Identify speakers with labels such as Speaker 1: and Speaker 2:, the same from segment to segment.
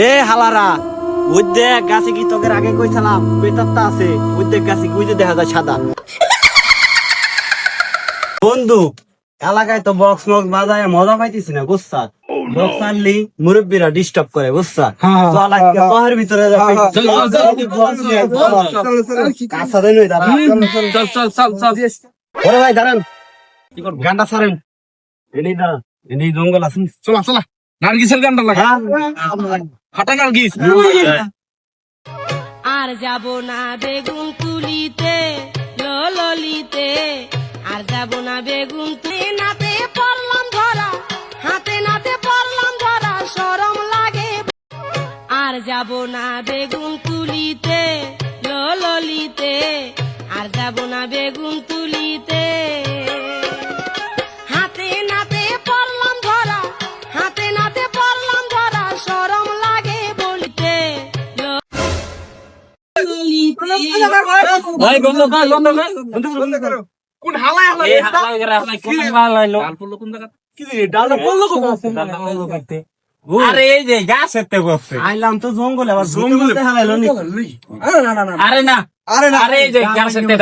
Speaker 1: এ হালারা ওই দেখ গাছে কি তোকে আগে কইছিলাম পেতারটা আছে ওই দেখ গাছে কি দেখা যায় সাদা বন্ধু এলাকায় তো বক্স মক্স বাজায় মজা পাইতেছি না বুঝছা বক্স আনলি মুরব্বীরা ডিস্টার্ব করে বুঝছা
Speaker 2: হ্যাঁ,
Speaker 1: শহরের ভিতরে যা
Speaker 2: চল, চল, চল,
Speaker 1: কাঁচা দেন ওই দাঁড়া
Speaker 2: চল চল চল চল
Speaker 1: ওরে ভাই দাঁড়ান গানটা ছাড়েন এনেই দাঁড়ান এনেই জঙ্গল আছেন
Speaker 2: চলা চলা নার্গিসের গানটা লাগা হাঁটা নার্গিস
Speaker 3: আর যাব না বেগুন তুলিতে ললিতে আর যাব না বেগুন তুলি নাতে পড়লাম ধরা হাতে নাতে পড়লাম ধরা সরম লাগে। আর যাব না বেগুন তুলিতে ললিতে আর যাব না বেগুন তুলিতে।
Speaker 2: ভাই বন্ধ কর বন্ধ কর। বন্ধ করো কোন হালায় হালায়
Speaker 4: এই হালাই করে হালাই কোন হালাইলো?
Speaker 2: ডাল পড়ল কোন জায়গা
Speaker 1: কি রে ডালে বলল
Speaker 4: আরে এই যে গাছ এতে বসছে।
Speaker 1: আইলাম তো জঙ্গলে আবার জঙ্গলে হালাইলো নি।
Speaker 4: আরে না
Speaker 1: আরে না।
Speaker 4: আরে এই যে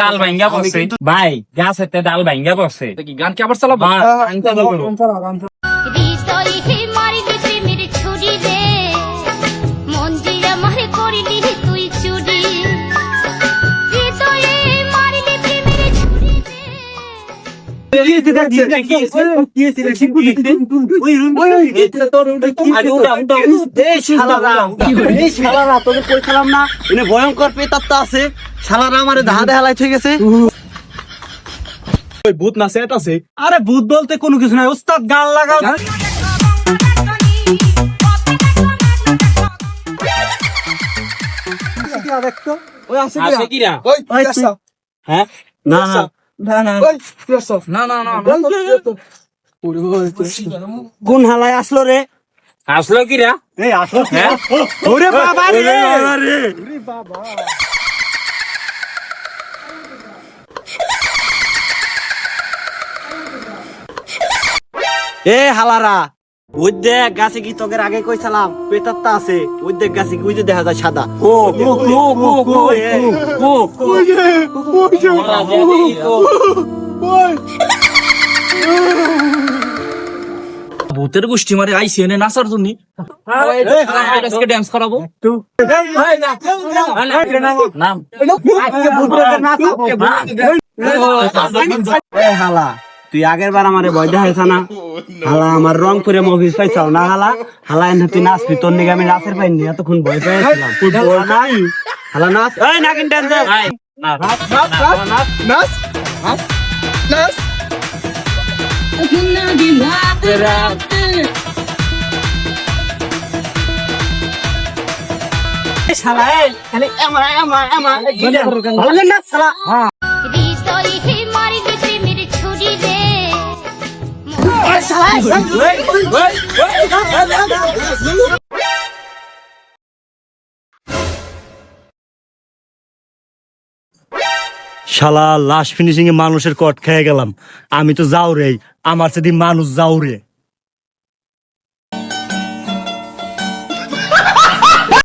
Speaker 4: ডাল ভাঙ্গা বসছে। ভাই গাছ এতে ডাল ভাঙ্গা বসছে।
Speaker 2: কি গান কি আবার চালাবো?
Speaker 1: ভয়ঙ্কর পেতাত্তা আছে। শালারা আমারে
Speaker 2: ভূত না সেট আছে।
Speaker 1: আরে ভূত বলতে কোনো কিছু নাই। উস্তাদ গান লাগাও।
Speaker 2: ওই আছে
Speaker 1: তুই- হ্যাঁ? না না না না।
Speaker 2: না না না
Speaker 1: কোন হালায় আসলো রে?
Speaker 4: আসলো কিরা
Speaker 1: এই আসলো
Speaker 4: হ্যাঁ?
Speaker 1: ওরে বাবা রে! এ হালারা! ওই দেখ গাছে কি তোকে আগে কইছিলাম আছে ওই দেখ গাছে কি ওই যে দেখা যায় সাদা
Speaker 4: ও
Speaker 2: ভূতের গোষ্ঠী মারে আইসি এনে নাচার জন্য আজকে ড্যান্স করাবো
Speaker 4: নাম
Speaker 1: হালা তুই আগের বার আমার ভয় দেখাইছ না? হালা আমার রং করে মফিস পাইছাও না হালা? হালা এনে তুই নাচবি তোর নিগে আমি নাচের পাইনি এতক্ষণ ভয় পেয়েছিলাম। হালা নাচ। এই নাগিন ডান্স
Speaker 2: নাচ নাচ
Speaker 1: শালা খালি ভালো শালা।
Speaker 5: হৃদয়ে
Speaker 6: শালা লাস্ট ফিনিশিং এ মানুষের কট খেয়ে গেলাম। আমি তো যাও রে আমার সেদিন মানুষ যাও রে